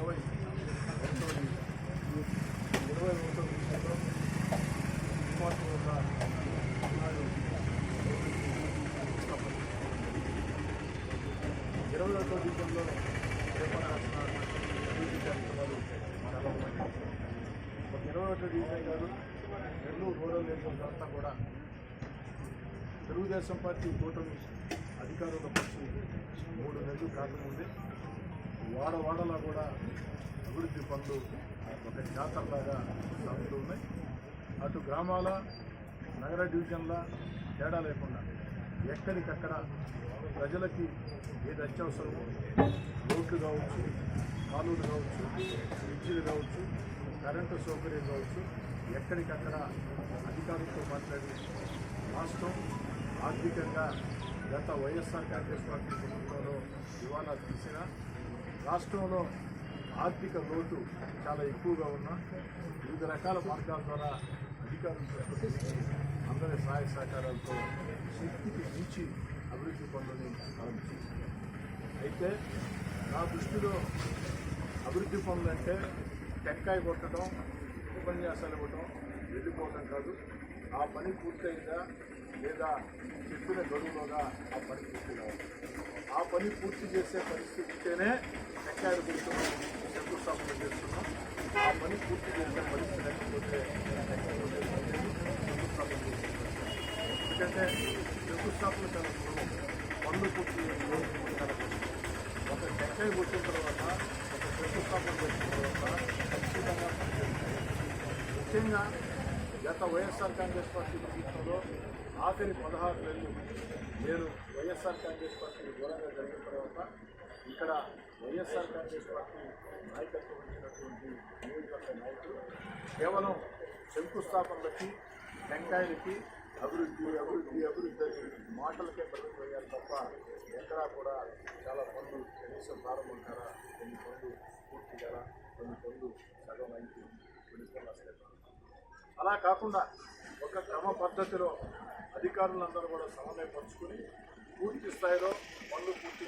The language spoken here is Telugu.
ఇరవై ఇరవై ఒకటో ఇరవై ఒకటో డివిజన్లో చేపట్టాల్సిన కార్యక్రమాలు ఒక ఇరవై ఒకటో గారు నెల్లూరు రూరల్ ఏరియాస్ అంతా కూడా తెలుగుదేశం పార్టీ కూటమి అధికారంలో వచ్చి మూడు నెలలు కాకముందే వాడ వాడలా కూడా అభివృద్ధి పనులు ఒక జాతరలాగా సాగుతూ ఉన్నాయి. అటు గ్రామాల నగర డివిజన్ల తేడా లేకుండా ఎక్కడికక్కడ ప్రజలకి ఏది అత్యవసరమో రోడ్లు కావచ్చు కాలువలు కావచ్చు బ్రిడ్జిలు కావచ్చు కరెంటు సౌకర్యం కావచ్చు ఎక్కడికక్కడ అధికారులతో మాట్లాడి రాష్ట్రం ఆర్థికంగా గత వైఎస్ఆర్ కాంగ్రెస్ పార్టీ ప్రభుత్వంలో ఇవాళ తీసిన రాష్ట్రంలో ఆర్థిక లోటు చాలా ఎక్కువగా ఉన్న వివిధ రకాల మార్గాల ద్వారా అధికారులు అందరి సహాయ సహకారాలతో శక్తికి మించి అభివృద్ధి పనులని ప్రారంభించారు. అయితే నా దృష్టిలో అభివృద్ధి పనులంటే టెంకాయ టెక్కాయ కొట్టడం ఉపన్యాసాలు ఇవ్వడం వెళ్ళిపోవడం కాదు. ఆ పని పూర్తయిందా లేదా చెప్పిన గడువులోగా ఆ పని పూర్తి కావాలి ఆ పని పూర్తి చేసే పరిస్థితి ఉంటేనే టెక్కాయలు పెడుతున్నాం శంకుస్థాపన చేస్తున్నాం. ఆ పని పూర్తి చేసే పరిస్థితి లేకపోతే శంకుస్థాపన చేసే ఎందుకంటే శంకుస్థాపన చాలా సులభం పనులు పూర్తి చేయడం ఒక టెక్కాయ కొట్టిన తర్వాత ఒక శంకుస్థాపన చేసిన తర్వాత ఖచ్చితంగా పనిచేస్తుంది ముఖ్యంగా గత వైఎస్ఆర్ కాంగ్రెస్ పార్టీ ప్రభుత్వంలో ఆఖరి పదహారు నెలలు నేను వైఎస్ఆర్ కాంగ్రెస్ పార్టీకి దూరంగా జరిగిన తర్వాత ఇక్కడ వైఎస్ఆర్ కాంగ్రెస్ పార్టీ నాయకత్వం ఇచ్చినటువంటి నియోజకవర్గ నాయకులు కేవలం శంకుస్థాపనలకి టెంకాయలకి అభివృద్ధి అభివృద్ధి అభివృద్ధి అని మాటలకే పరిమితమయ్యారు తప్ప ఎక్కడా కూడా చాలా పనులు కనీసం ప్రారంభించారా కొన్ని పనులు పూర్తి కదా కొన్ని పనులు సగం అయింది కొన్ని పనులు అలా కాకుండా ఒక క్రమ పద్ధతిలో అధికారులందరూ కూడా సమన్వయపరుచుకుని పూర్తి స్థాయిలో పనులు పూర్తి